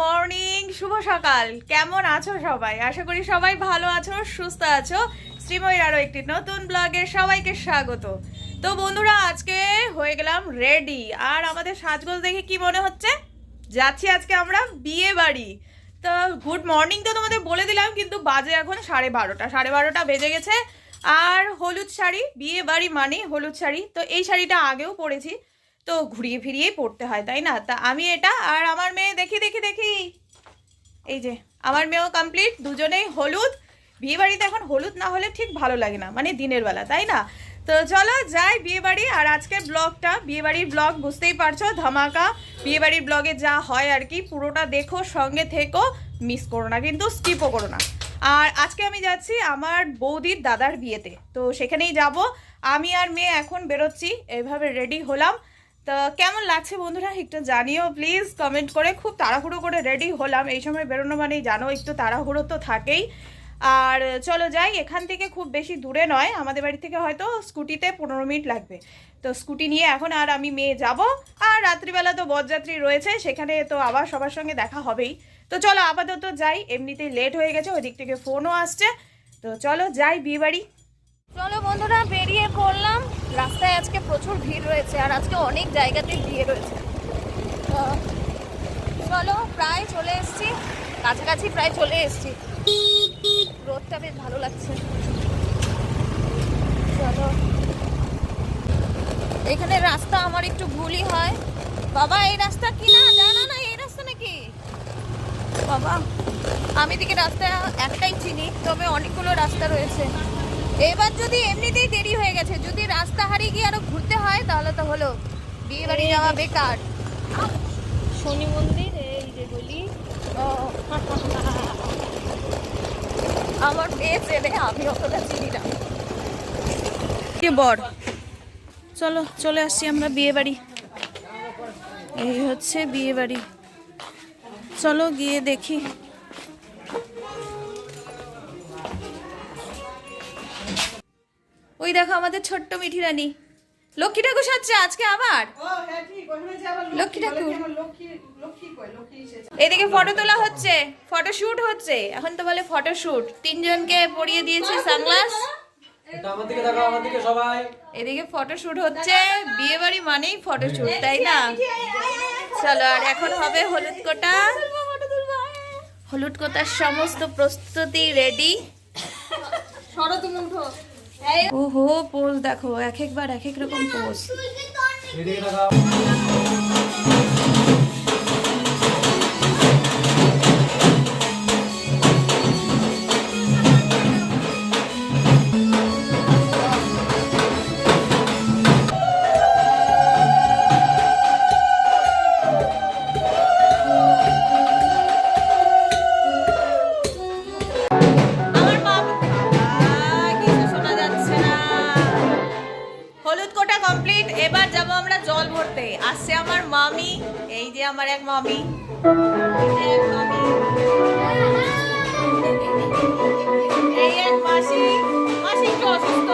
Morning শুভ সকাল। কেমন আছো সবাই? আশা করি সবাই ভালো আছো, সুস্থ আছো। শ্রীময়ীর আরও একটি নতুন ব্লগে সবাইকে স্বাগত। তো বন্ধুরা, আজকে হয়ে গেলাম রেডি আর আমাদের সাজগোজ দেখে কি মনে হচ্ছে? যাচ্ছি আজকে আমরা বিয়ে বাড়ি। তো গুড মর্নিং তো তোমাদের বলে দিলাম, কিন্তু বাজে এখন সাড়ে বারোটা। সাড়ে বারোটা বেজে গেছে। আর হলুদ শাড়ি, বিয়ে বাড়ি মানে হলুদ শাড়ি। তো এই শাড়িটা আগেও পরেছি। তো ঘুরিয়ে ফিরিয়েই পড়তে হয়, তাই না? তা আমি এটা আর আমার মেয়ে, দেখি দেখি দেখি। এই যে, আমার মেয়েও কমপ্লিট দুজনেই হলুদ। বিয়ে বাড়িতে এখন হলুদ না হলে ঠিক ভালো লাগে না মানে দিনের বেলা, তাই না? তো চলো যাই বিয়ে বাড়ি আর আজকের ব্লগটা বিয়ে বাড়ির ব্লগ বুঝতেই পারছ, ধামাকা। বিয়ে বাড়ির ব্লগে যা হয় আর কি, পুরোটা দেখো, সঙ্গে থেকো মিস করো না, কিন্তু স্কিপও করো না। আর আজকে আমি যাচ্ছি আমার বৌদির দাদার বিয়েতে, তো সেখানেই যাব। আমি আর মেয়ে এখন বেরোচ্ছি, এভাবে রেডি হলাম। তো কেমন লাগছে বন্ধুরা একটু জানিও প্লিজ কমেন্ট করে, খুব তাড়াহুড়ো করে রেডি হলাম। এই সময় বেরোনো মানেই জানো, একটু তাড়াহুড়ো তো থাকেই। আর চলো যাই, এখান থেকে খুব বেশি দূরে নয়, আমাদের বাড়ি থেকে হয়তো স্কুটিতে পনেরো মিনিট লাগবে। তো স্কুটি নিয়ে এখন আর আমি মেয়ে যাব, আর রাত্রিবেলা তো বরযাত্রী রয়েছে, সেখানে তো আবার সবার সঙ্গে দেখা হবেই। তো চলো আপাতত যাই, এমনিতেই লেট হয়ে গেছে, ওই দিক থেকে ফোনও আসছে। তো চলো যাই, বিয়ে বাড়ি। চলো বন্ধুরা, বেরিয়ে পড়লাম। রাস্তায় আজকে প্রচুর ভিড় রয়েছে আর আজকে অনেক জায়গাতে ভিড় রয়েছে। চলো, প্রায় চলে এসেছি। কাছাকাছি প্রায় চলে এসেছি। রোদটা বেশ ভালো লাগছে। চলো। এখানে রাস্তা আমার একটু ভুলই হয়। বাবা, এই রাস্তা কি না? জানা না, এই রাস্তা নাকি? বাবা, আমি দিকে রাস্তা একটাই চিনি, তবে অনেকগুলো রাস্তা রয়েছে। এবার যদি এমনিতেই দেরি হয়ে গেছে যদি রাস্তা হারিয়ে গিয়ে আরও ঘুরতে হয় তাহলে তো হলো। বিয়ে বাড়ি যাওয়া বেকার। শনি মন্দির এই যে গলি। ও, আমার মেয়ে চেনে আমি অতটা চিনি না। কে বর। চলো চলে আসছি আমরা বিয়ে বাড়ি এই হচ্ছে বিয়ে বাড়ি চলো গিয়ে দেখি। ওই দেখো আমাদের ছোট্ট মিঠি রানী লক্ষ্মী ঠাকুর সাজছে আজকে আবার লক্ষ্মী ঠাকুর এদিকে ফটো তোলা হচ্ছে ফটো শুট হচ্ছে এখন তো বলে ফটো শুট তিনজনকে পরিয়ে দিয়েছে সানগ্লাস এদিকে ফটো শুট হচ্ছে বিয়ে বাড়ি মানেই ফটো শুট তাই না চলো আর এখন হবে হলুদ কোটা হলুদ কোটার সমস্ত প্রস্তুতি রেডি শরৎ মুঠো ওহো পোজ দেখো এক একবার এক এক রকম পোজ আমার এক মামি। এক মামি এই মাসি মাসি একটু অসুস্থ।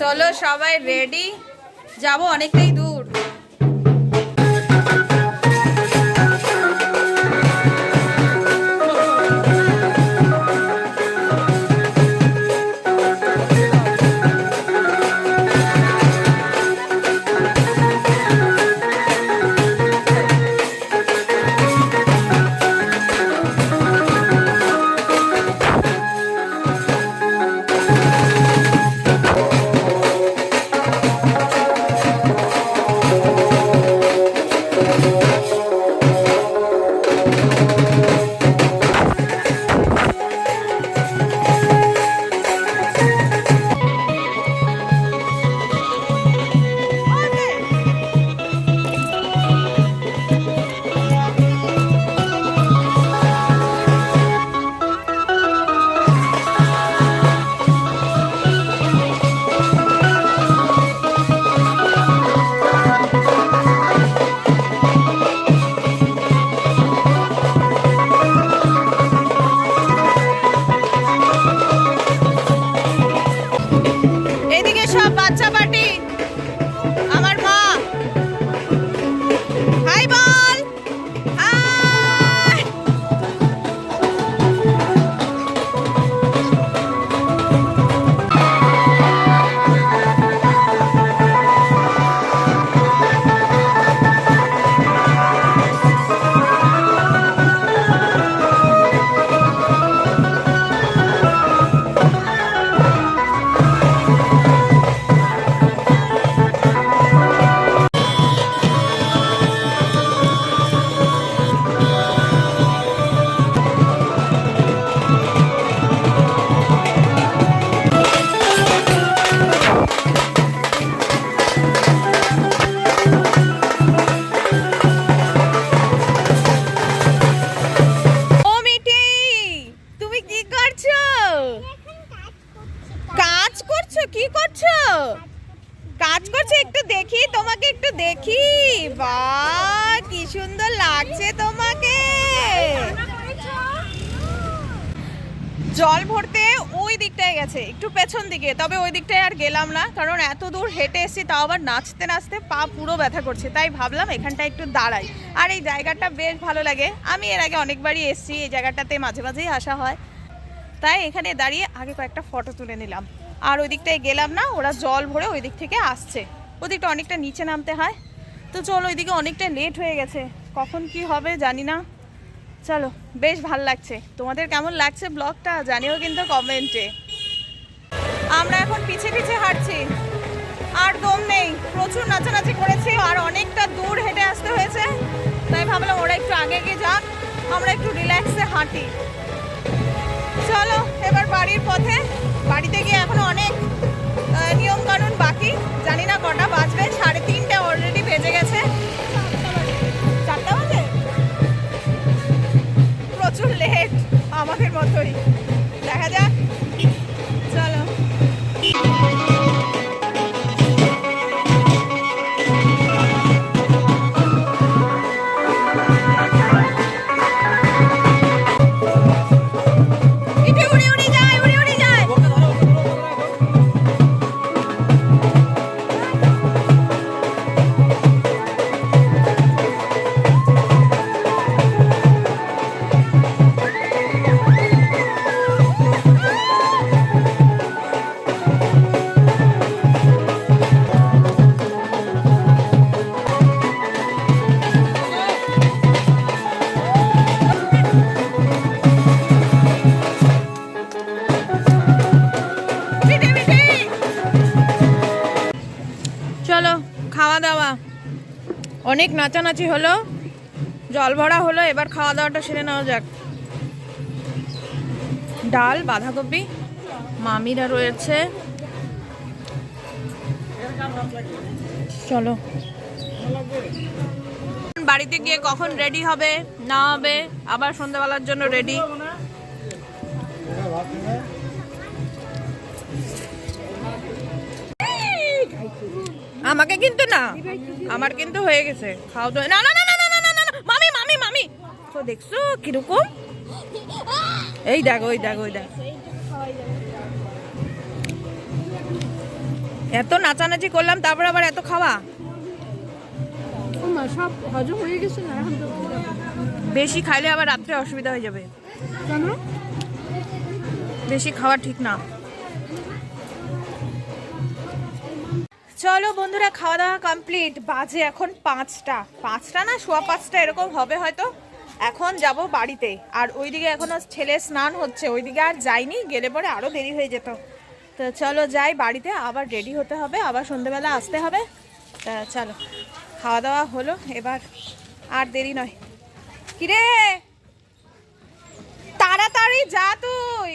চলো সবাই রেডি যাব অনেকটাই জল ভরতে ওই দিকটায় গেছে, একটু পেছন দিকে, তবে ওই দিকটায় আর গেলাম না, কারণ এত দূর হেঁটে এসেছি, তাও আবার নাচতে নাচতে পা পুরো ব্যথা করছে, তাই ভাবলাম এখানটা একটু দাঁড়াই। আর এই জায়গাটা বেশ ভালো লাগে, আমি এর আগে অনেকবারই এসেছি, এই জায়গাটাতে মাঝে মাঝেই আসা হয়। তাই এখানে দাঁড়িয়ে আগে কয়েকটা ফটো তুলে নিলাম। আর ওই দিকটায় গেলাম না, ওরা জল ভরে ওই দিক থেকে আসছে। ওদিকটা অনেকটা নিচে নামতে হয়। তো চলো, ওইদিকে অনেকটা লেট হয়ে গেছে, কখন কি হবে জানি না। চলো, বেশ ভালো লাগছে। তোমাদের কেমন লাগছে ব্লগটা জানিও কিন্তু কমেন্টে। আমরা এখন পিছে পিছে হাঁটছি। আর দম নেই, প্রচুর নাচানাচি করেছি আর অনেকটা দূর হেঁটে আসতে হয়েছে। তাই ভাবলাম ওরা একটু আগে গিয়ে যাক, আমরা একটু রিল্যাক্সে হাঁটি। চলো, এবার বাড়ির পথে। বাড়িতে গিয়ে এখনও অনেক নিয়ম কানুন বাকি। জানি না কটা বাজবে, সাড়ে তিনটে অলরেডি বেজে গেছে। Sorry. অনেক নাচানাচি হলো, জল ভরা হলো, এবার খাওয়া দাওয়াটা সেরে নেওয়া যাক। ডাল, বাঁধাকপি, মামিরা রয়েছে। চলো। বাড়িতে গিয়ে কখন রেডি হবে, না হবে, আবার সন্ধ্যাবেলার জন্য রেডি আমাকে কিন্তু না। আমার কিন্তু হয়ে গেছে। খাও তো না না না না না না না মামি মামি মামি। তো দেখছ কীরকম? এই দেখ ওই দেখ ওই দেখ। এত নাচানাচি করলাম তারপর আবার এত খাওয়া? বেশি খাইলে আবার রাত্রে অসুবিধা হয়ে যাবে। বেশি খাওয়া ঠিক না। চলো বন্ধুরা, খাওয়া দাওয়া কমপ্লিট বাজে এখন পাঁচটা। পাঁচটা না, সোয়া পাঁচটা এরকম হবে হয়তো। এখন যাব বাড়িতে। আর ওইদিকে এখনও ছেলে স্নান হচ্ছে। ওইদিকে আর যাইনি, গেলে পরে আরও দেরি হয়ে যেত। তো চলো যাই বাড়িতে, আবার রেডি হতে হবে, আবার সন্ধেবেলা আসতে হবে। তা চলো, খাওয়া দাওয়া হলো এবার। আর দেরি নয়। কিরে? তাড়াতাড়ি যা তুই!